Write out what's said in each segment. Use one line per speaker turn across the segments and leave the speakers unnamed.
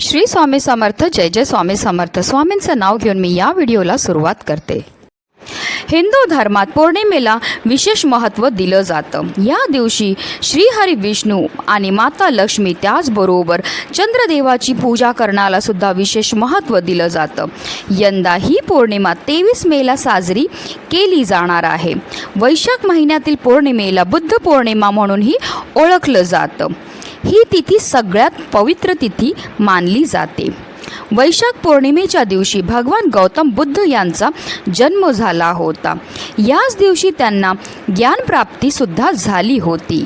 श्री स्वामी समर्थ जय जय स्वामी समर्थ. स्वामींचं नाव घेऊन मी या व्हिडिओला सुरुवात करते. हिंदू धर्मात पौर्णिमेला विशेष महत्त्व दिलं जातं. या दिवशी श्रीहरी विष्णू आणि माता लक्ष्मी त्याचबरोबर चंद्रदेवाची पूजा करण्याला सुद्धा विशेष महत्त्व दिलं जातं. यंदा ही पौर्णिमा तेवीस मेला साजरी केली जाणार आहे. वैशाख महिन्यातील पौर्णिमेला बुद्ध पौर्णिमा म्हणूनही ओळखलं जातं. ही तिथी सगळ्यात पवित्र तिथी मानली जाते. वैशाख पौर्णिमेच्या दिवशी भगवान गौतम बुद्ध यांचा जन्म झाला होता. याच दिवशी त्यांना ज्ञानप्राप्तीसुद्धा झाली होती.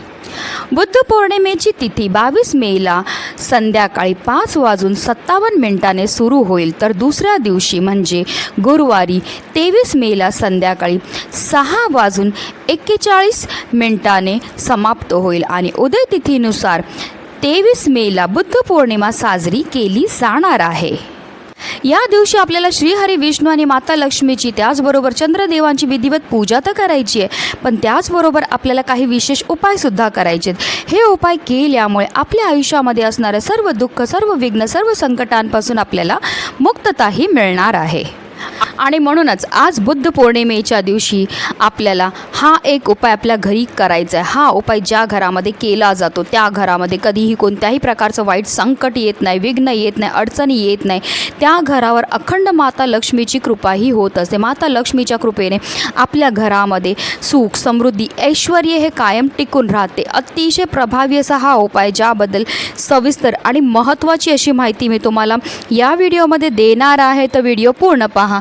बुद्ध पौर्णिमेची तिथी बावीस मेला. संध्याकाळी पाच वाजून सत्तावन्न मिनिटाने सुरू होईल. तर दुसऱ्या दिवशी म्हणजे गुरुवारी तेवीस मेला संध्याकाळी सहा वाजून एक्केचाळीस मिनिटाने समाप्त होईल आणि उदय तिथीनुसार तेवीस मेला बुद्ध पौर्णिमा साजरी केली जाणार आहे. या दिवशी आपल्याला श्रीहरी विष्णू आणि माता लक्ष्मीची त्याचबरोबर चंद्रदेवांची विधिवत पूजा तर करायची आहे. पण त्याचबरोबर आपल्याला काही विशेष उपायसुद्धा करायचे आहेत. हे उपाय केल्यामुळे आपल्या आयुष्यामध्ये असणारं सर्व दुःख सर्व विघ्न सर्व संकटांपासून आपल्याला मुक्तताही मिळणार आहे. आणि म्हणूनच आज बुद्ध पौर्णिमेच्या दिवशी आपल्याला हा एक उपाय आपल्या घरी करायचा आहे. हा उपाय ज्या घरामध्ये केला जातो त्या घरामध्ये कधीही कोणत्याही प्रकारचं वाईट संकट येत नाही विघ्न येत नाही अडचणी येत नाही. त्या घरावर अखंड माता लक्ष्मीची कृपाही होत असते. माता लक्ष्मीच्या कृपेने आपल्या घरामध्ये सुख समृद्धी ऐश्वर हे कायम टिकून राहते. अतिशय प्रभावी असा हा उपाय ज्याबद्दल सविस्तर आणि महत्त्वाची अशी माहिती मी तुम्हाला या व्हिडिओमध्ये देणार आहे. तर व्हिडिओ पूर्ण पहा.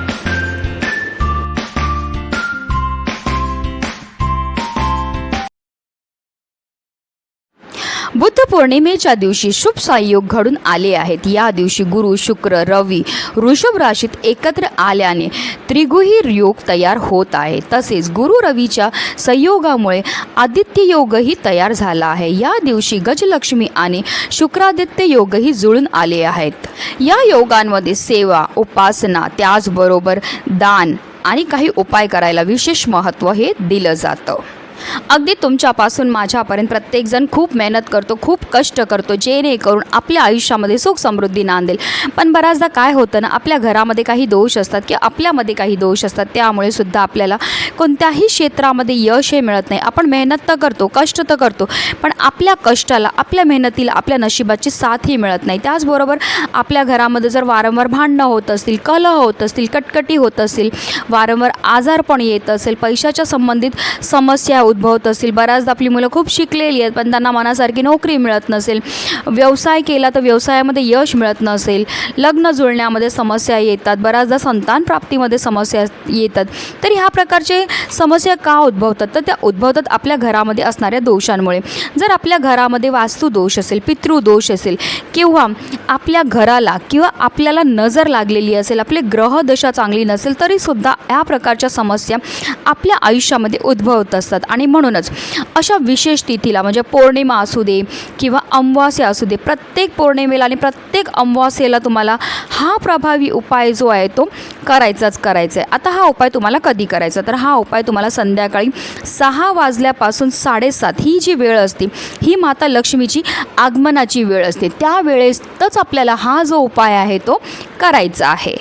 बुद्ध पौर्णिमेच्या दिवशी शुभ संयोग घडून आले आहेत. या दिवशी गुरु शुक्र रवी ऋषभ राशीत एकत्र आल्याने त्रिगुही योग तयार होत आहे. तसेच गुरु रवीच्या संयोगामुळे आदित्य योगही तयार झाला आहे. या दिवशी गजलक्ष्मी आणि शुक्रादित्य योगही जुळून आले आहेत. या योगांमध्ये सेवा उपासना त्याचबरोबर दान आणि काही उपाय करायला विशेष महत्त्व हे दिलं जातं. अगदी तुमच्यापासून माझ्यापर्यंत प्रत्येकजण खूप मेहनत करतो खूप कष्ट करतो जेणेकरून आपल्या आयुष्यामध्ये सुख समृद्धी नांदेल. पण बऱ्याचदा काय होतं ना आपल्या घरामध्ये काही दोष असतात किंवा आपल्यामध्ये काही दोष असतात त्यामुळे सुद्धा आपल्याला कोणत्याही क्षेत्रामध्ये यश हे मिळत नाही. आपण मेहनत तर करतो कष्ट तर करतो पण आपल्या कष्टाला आपल्या मेहनतीला आपल्या नशिबाची साथही मिळत नाही. त्याचबरोबर आपल्या घरामध्ये जर वारंवार भांडणं होत असतील कलह होत असतील कटकटी होत असतील वारंवार आजारपण येत असेल पैशाच्या संबंधित समस्या उद्भवत असतील. बऱ्याचदा आपली मुलं खूप शिकलेली आहेत पण त्यांना मनासारखी नोकरी मिळत नसेल. व्यवसाय केला तर व्यवसायामध्ये यश मिळत नसेल. लग्न जुळण्यामध्ये समस्या येतात. बऱ्याचदा संतान प्राप्तीमध्ये समस्या येतात. तर ह्या प्रकारचे समस्या का उद्भवतात? तर त्या उद्भवतात आपल्या घरामध्ये असणाऱ्या दोषांमुळे. जर आपल्या घरामध्ये वास्तुदोष असेल पितृदोष असेल किंवा आपल्या घराला किंवा आपल्याला नजर लागलेली असेल आपले ग्रहदशा चांगली नसेल तरीसुद्धा या प्रकारच्या समस्या आपल्या आयुष्यामध्ये उद्भवत असतात. आणि आणि म्हणूनच अशा विशेष तिथीला म्हणजे पौर्णिमा असू दे किंवा अमावास्या असू दे प्रत्येक पौर्णिमेला आणि प्रत्येक अमावास्येला तुम्हाला हा प्रभावी उपाय जो आहे तो करायचाच करायचा आहे. आता हा उपाय तुम्हाला कधी करायचा तर हा उपाय तुम्हाला संध्याकाळी सहा वाजल्यापासून साडेसात ही जी वेळ असते ही माता लक्ष्मीची आगमनाची वेळ असते. त्यावेळेतच आपल्याला हा जो उपाय आहे तो करायचा आहे.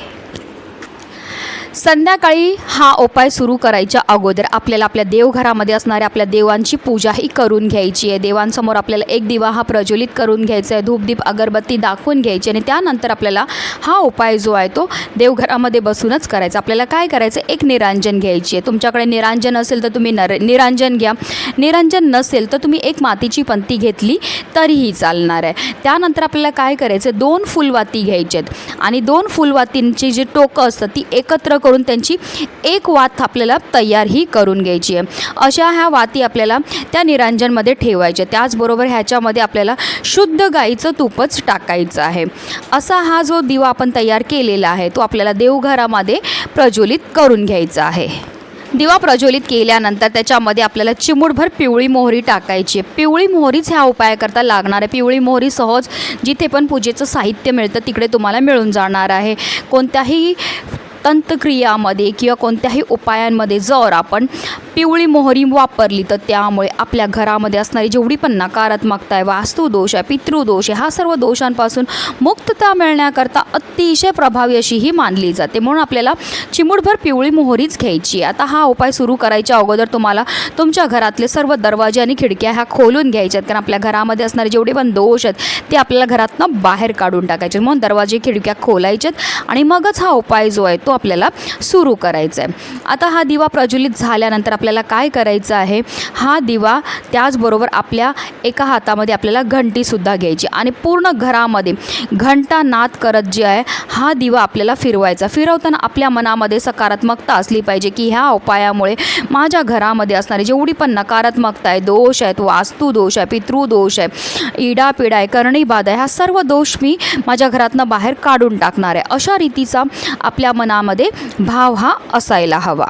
संध्याकाळी हा उपाय सुरू करायच्या अगोदर आपल्याला आपल्या देवघरामध्ये असणाऱ्या आपल्या देवांची पूजाही करून घ्यायची आहे. देवांसमोर आपल्याला एक दिवा हा प्रज्वलित करून घ्यायचा आहे. धूपदीप अगरबत्ती दाखवून घ्यायची आणि त्यानंतर आपल्याला हा उपाय जो आहे तो देवघरामध्ये बसूनच करायचा आपल्याला काय करायचं? एक निरांजन घ्यायची आहे. तुमच्याकडे निरांजन असेल तर तुम्ही नर निरांजन घ्या. निरांजन नसेल तर तुम्ही एक मातीची पंती घेतली तरीही चालणार आहे. त्यानंतर आपल्याला काय करायचं? दोन फुलवाती घ्यायच्यात आणि दोन फुलवातींची जी टोकं असतात ती एकत्र करून त्यांची एक वात आपल्याला तयारही करून घ्यायची आहे. अशा ह्या वाती आपल्याला त्या निरांजनमध्ये ठेवायच्या. त्याचबरोबर ह्याच्यामध्ये आपल्याला शुद्ध गाईचं तूपच टाकायचं आहे. असा हा जो दिवा आपण तयार केलेला आहे तो आपल्याला देवघरामध्ये प्रज्वलित करून घ्यायचा आहे. दिवा प्रज्वलित केल्यानंतर त्याच्यामध्ये आपल्याला चिमूटभर पिवळी मोहरी टाकायची आहे. पिवळी मोहरीच ह्या उपायाकरता लागणार आहे. पिवळी मोहरी सहज जिथे पण पूजेचं साहित्य मिळतं तिकडे तुम्हाला मिळून जाणार आहे. कोणत्याही तंतक्रियामध्ये किंवा कोणत्याही उपायांमध्ये जर आपण पिवळी मोहरी वापरली तर त्यामुळे आपल्या घरामध्ये असणारी जेवढी पण नकारात्मकता आहे वास्तुदोष आहे पितृदोष आहे हा सर्व दोषांपासून मुक्तता मिळण्याकरता अतिशय प्रभावी अशी ही मानली जाते. म्हणून आपल्याला चिमूटभर पिवळी मोहरीच घ्यायची आता हा उपाय सुरू करायच्या अगोदर तुम्हाला तुमच्या घरातले सर्व दरवाजे आणि खिडक्या ह्या खोलून घ्यायच्यात कारण आपल्या घरामध्ये असणारे जेवढे पण दोष आहेत ते आपल्याला घरातनं बाहेर काढून टाकायचे म्हणून दरवाजे खिडक्या खोलायच्यात आणि मगच हा उपाय जो आहे तो आपल्याला सुरू करायचा आहे. आता हा दिवा प्रज्वलित झाल्यानंतर आपल्याला काय करायचं आहे हा दिवा त्याचबरोबर आपल्या एका हातामध्ये आपल्याला घंटीसुद्धा घ्यायची. आणि पूर्ण घरामध्ये घंटा नाद करत जे आहे हा दिवा आपल्याला फिरवायचा. फिरवताना आपल्या मनामध्ये सकारात्मकता असली पाहिजे की ह्या उपायामुळे माझ्या घरामध्ये असणारी जेवढी पण नकारात्मकता आहे दोष आहेत वास्तुदोष आहे पितृदोष आहे इडापिडा आहे करणीबाध आहे हा सर्व दोष मी माझ्या घरातनं बाहेर काढून टाकणार आहे. अशा रीतीचा आपल्या मनामध्ये भाव हा असायला हवा.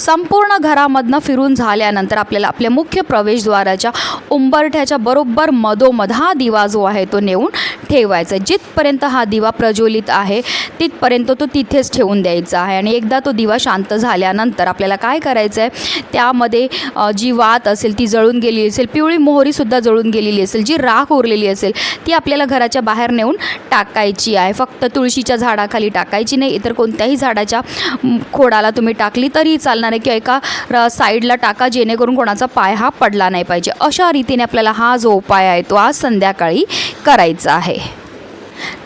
संपूर्ण घरामधनं फिरून झाल्यानंतर आपल्याला आपल्या मुख्य प्रवेशद्वाराच्या उंबरठ्याच्या बरोबर मधोमध हा दिवा जो आहे तो नेऊन ठेवायचा. आहे जिथपर्यंत हा दिवा प्रज्वलित आहे तिथपर्यंत तो तिथेच ठेवून द्यायचा आहे. आणि एकदा तो दिवा शांत झाल्यानंतर आपल्याला काय करायचं आहे त्यामध्ये जी वात असेल ती जळून गेलेली असेल पिवळी मोहरीसुद्धा जळून गेलेली असेल जी राख उरलेली असेल ती आपल्याला घराच्या बाहेर नेऊन टाकायची आहे. फक्त तुळशीच्या झाडाखाली टाकायची नाही इतर कोणत्याही झाडाच्या खोडाला तुम्ही टाकली तरी चालणार आहे किंवा एका र- साईडला टाका जेणेकरून कोणाचा पाय हा पडला नाही पाहिजे. अशा रीतीने आपल्याला हा जो उपाय आहे तो आज संध्याकाळी करायचा आहे.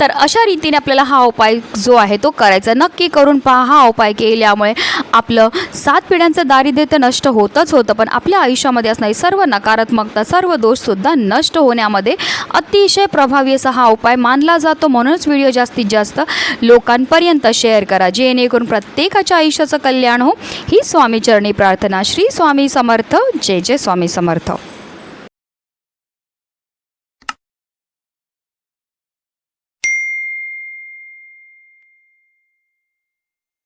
तर अशा रीतीने आपल्याला हा उपाय जो आहे तो करायचा नक्की करून पहा हा उपाय केल्यामुळे आपलं सात पिढ्यांचं दारिद्र्य तर नष्ट होतच होतं पण आपल्या आयुष्यामध्ये असणारी सर्व नकारात्मकता सर्व दोषसुद्धा नष्ट होण्यामध्ये अतिशय प्रभावी असा हा उपाय मानला जातो. म्हणूनच व्हिडिओ जास्तीत जास्त लोकांपर्यंत शेअर करा. जेणेकरून प्रत्येकाच्या आयुष्याचं कल्याण हो. ही स्वामीचरणी प्रार्थना. श्री स्वामी समर्थ. जय जय स्वामी समर्थ.